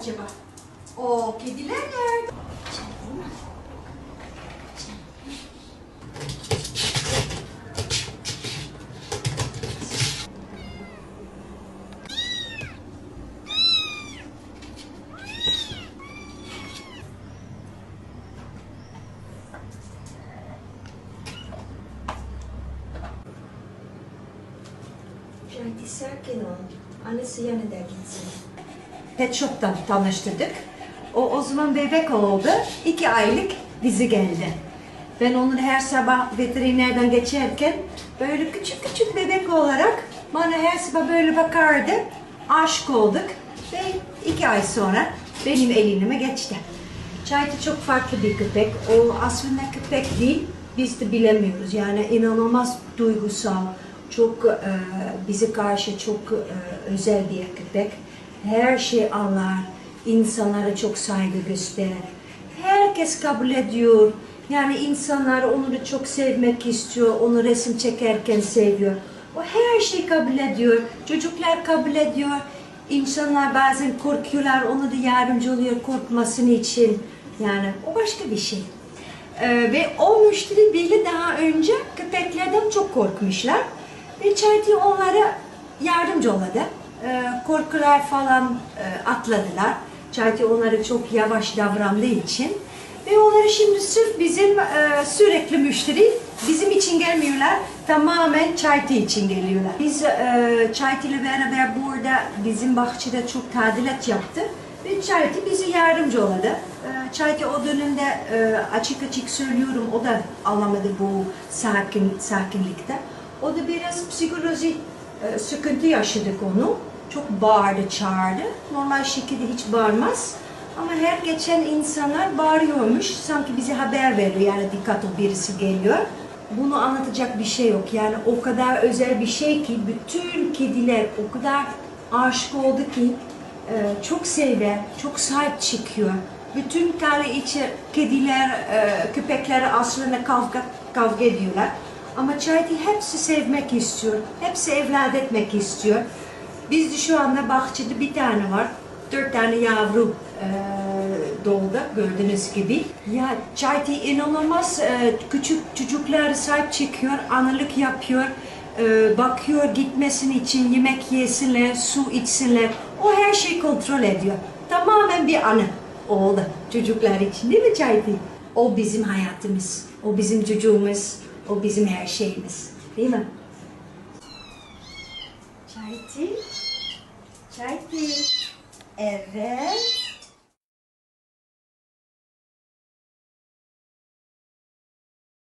acaba? O kediler nerede? Hadi sakin ol. Annesi yanında gitsin. Pet Shop'tan tanıştırdık. O o zaman bebek oldu. iki aylık bizi geldi. Ben onu her sabah veterinerden geçerken böyle küçük küçük bebek olarak bana her sabah böyle bakardı. Aşık olduk ve iki ay sonra benim elime geçti. Çaytı çok farklı bir köpek. O aslında köpek değil. Biz de bilemiyoruz. Yani inanılmaz duygusal, çok e, bize karşı çok e, özel bir köpek. Her şeyi anlar, insanlara çok saygı gösterir. Herkes kabul ediyor. Yani insanlar onu da çok sevmek istiyor, onu resim çekerken seviyor. O her şeyi kabul ediyor, çocuklar kabul ediyor. İnsanlar bazen korkuyorlar, onu da yardımcı oluyor korkmasını için. Yani o başka bir şey. Ee, ve o müşteri bile daha önce köpeklerden çok korkmuşlar. Ve Çaytı onlara yardımcı oldu. Ee, korkular falan e, atladılar. Çaytı onlara çok yavaş davrandığı için. Ve onları şimdi sırf bizim e, sürekli müşteri bizim için gelmiyorlar. Tamamen Çaytı için geliyorlar. Biz e, Çaytı ile beraber burada bizim bahçede çok tadilat yaptı. Ve Çaytı bize yardımcı oldu. Ee, Çaytı o dönemde e, açık açık söylüyorum o da alamadı bu sakin sakinlikte. O da biraz psikolojik e, sıkıntı yaşadık onu. Çok bağırdı, çağırdı. Normal şekilde hiç bağırmaz. Ama her geçen insanlar bağırıyormuş. Sanki bize haber veriyor. Yani dikkat o birisi geliyor. Bunu anlatacak bir şey yok. Yani o kadar özel bir şey ki bütün kediler o kadar aşık oldu ki e, çok sever, çok sahip çıkıyor. Bütün kale içi kediler, e, köpekler aslında kavga, kavga ediyorlar. Ama Çaydi hepsi sevmek istiyor, hepsi evlat etmek istiyor. Bizde şu anda bahçede bir tane var, dört tane yavru e, doldu gördüğünüz gibi. Ya Çaydi inanılmaz e, küçük çocuklara sahip çıkıyor, analık yapıyor e, bakıyor gitmesin için yemek yesinler, su içsinler. O her şeyi kontrol ediyor. Tamamen bir anı oldu çocuklar için değil mi Çayti? O bizim hayatımız, o bizim çocuğumuz, o bizim her şeyimiz. Değil mi? Çayti, Çayti. Evet.